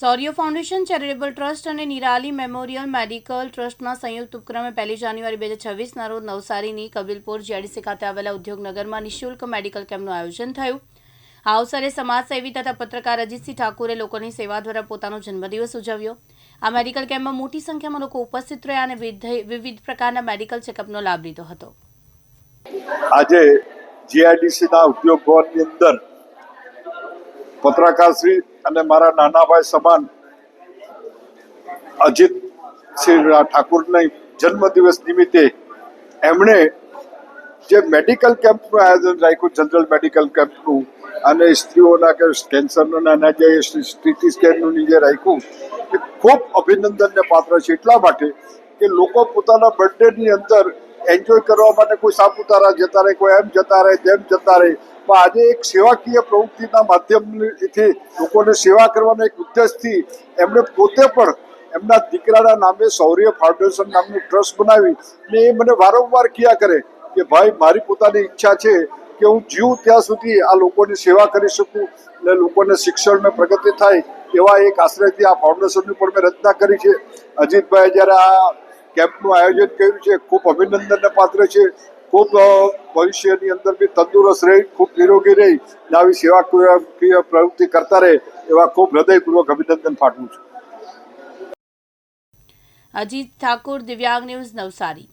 સૌર્ય foundation, charitable trust અને Nirali memorial medical ટ્રસ્ટના સંયુક્ત ઉપક્રમે પહેલી જાન્યુઆરી બે હજાર છવ્વીસના રોજ નવસારીની કબીલપુર જીઆઈડીસી ખાતે આવેલા ઉદ્યોગનગરમાં નિઃશુલ્ક મેડિકલ કેમ્પનું આયોજન થયું. આ અવસરે સમાજસેવી તથા પત્રકાર અજીતસિંહ ઠાકુરે લોકોની સેવા દ્વારા પોતાનો જન્મદિવસ ઉજવ્યો. આ મેડિકલ કેમ્પમાં મોટી સંખ્યામાં લોકો ઉપસ્થિત રહ્યા અને વિવિધ પ્રકારના મેડિકલ ચેકઅપનો લાભ લીધો હતો. આજે જીઆઈડીસીના ઉદ્યોગ ભવનની અંદર પત્રકારશ્રી અને મારા નાના ભાઈ સમાન અજીત શ્રી ઠાકુરના જન્મદિવસ નિમિત્તે એમણે જે મેડિકલ કેમ્પનું આયોજન રાખ્યું, જનરલ મેડિકલ કેમ્પનું, અને સ્ત્રીઓના કે કેન્સરનું અને જે સીટી સ્કેનનું જે રાખ્યું, એ ખૂબ અભિનંદનને પાત્ર છે એટલા માટે કે લોકો પોતાના બર્થડેની અંદર એન્જોય કરવા માટે કોઈ સાપુતારા જતા રહે, કોઈ એમ જતા રહે, તેમ જતા રહે. પણ આજે એક સેવાકીય પ્રવૃત્તિના માધ્યમથી લોકોને સેવા કરવાના એક ઉદ્દેશથી એમણે પોતે પણ એમના દીકરાના નામે શૌર્ય ફાઉન્ડેશન નામનું ટ્રસ્ટ બનાવી ને એ મને વારંવાર ક્યાં કરે કે ભાઈ, મારી પોતાની ઈચ્છા છે કે હું જીવું ત્યાં સુધી આ લોકોની સેવા કરી શકું અને લોકોને શિક્ષણને પ્રગતિ થાય એવા એક આશ્રયથી આ ફાઉન્ડેશનની પણ મેં રચના કરી છે. અજીતભાઈ જ્યારે આ કેમ્પનું આયોજન કર્યું છે. ખૂબ અભિનંદનને પાત્ર છે. ખૂબ ભવિષ્યની અંદર બી તંદુરસ્ત રહી, ખૂબ નિરોગી રહી ને આવી સેવાકીય પ્રવૃત્તિ કરતા રહે એવા ખૂબ હૃદયપૂર્વક અભિનંદન પાઠવું છું. અજીત ઠાકુર, દિવ્યાંગ ન્યૂઝ નવસારી.